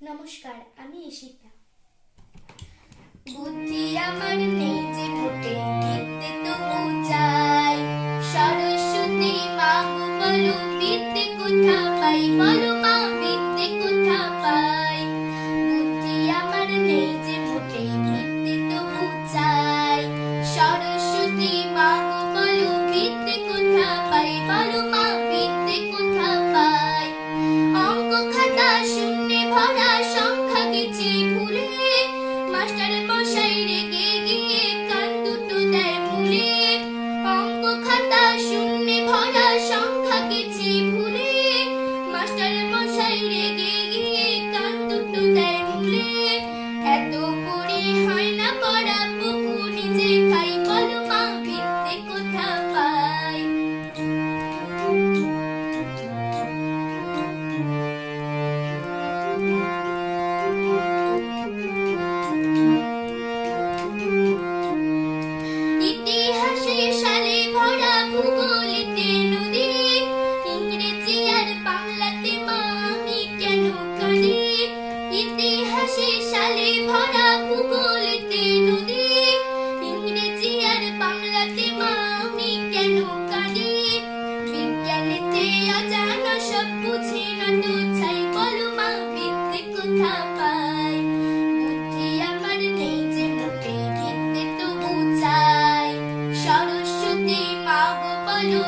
নমস্কার, আমি ঈশিতা। বুদ্ধি আমার নেই যে ফুটে বিদ্যে তবু চাই। সরস্বতী বলো কোথা পাই বলো? ইতিহাসে সালে ভরা ভূগোলেতে নদী ইংরেজি আর বাংলাতে মা আমি কেন কাঁদি? বিজ্ঞানেতে অজানা সব বুঝি না তো চাই, বলো মা বিদ্যে কোথা পাই? বুদ্ধি আমার নেই যে মোটে বিদ্যে তো চাই। সরস্বতী মা গো বলো